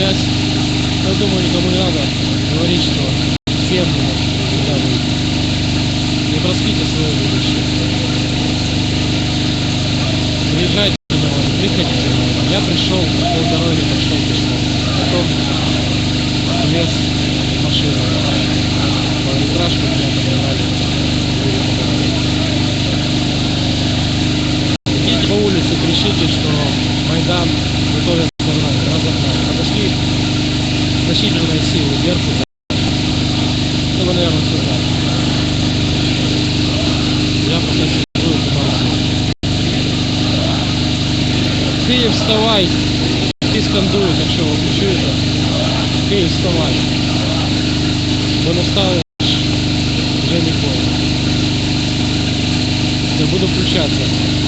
связь. Я думаю, никому не надо говорить, что всем надо. Не проспите свое будущее. Приезжайте вас, приходите. Я пришел, пол дороги пошел пешком. Потом лес машина. Полнометражку меня подогнали. Были поговорить. Идите по улице, кричите, что Майдан значительные силы держатся. Ну, вы, наверное, все знаете. Я пока сижу и помолчу. Киев, вставай! Всі скандують, якщо ви почуєте. Київ, вставай! Бо не встали вже ніколи. Я буду включатися.